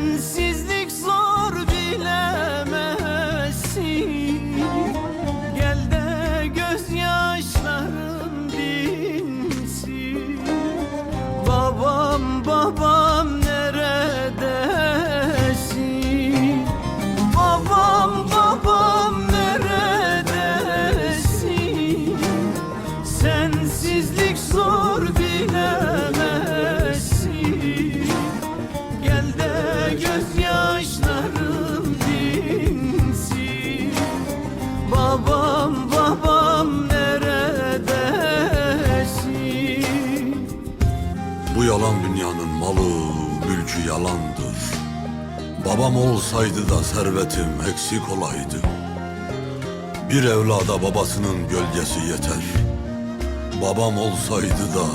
can see. Babam olsaydı da servetim eksik olaydı. Bir evlada babasının gölgesi yeter. Babam olsaydı da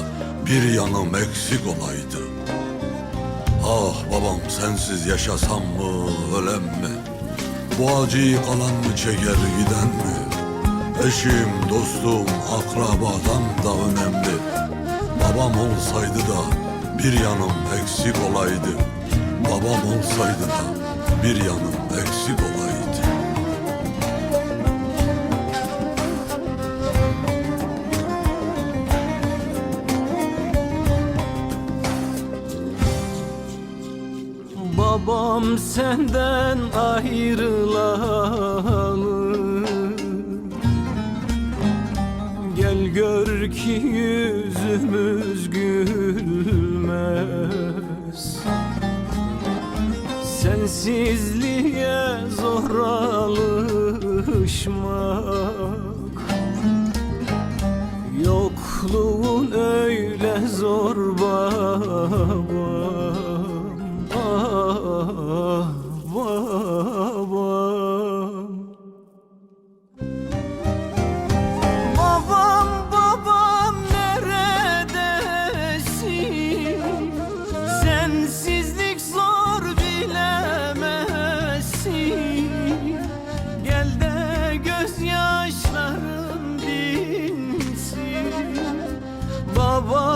bir yanım eksik olaydı. Ah babam sensiz yaşasam mı, ölem mi? Bu acıyı kalan mı çeker giden mi? Eşim, dostum, akrabadan da önemli. Babam olsaydı da bir yanım eksik olaydı. Babam olsaydı da bir yanım eksik olaydı. Babam senden ayrılalı Sensizliğe zor alışmak. Yokluğun öyle zor baba world.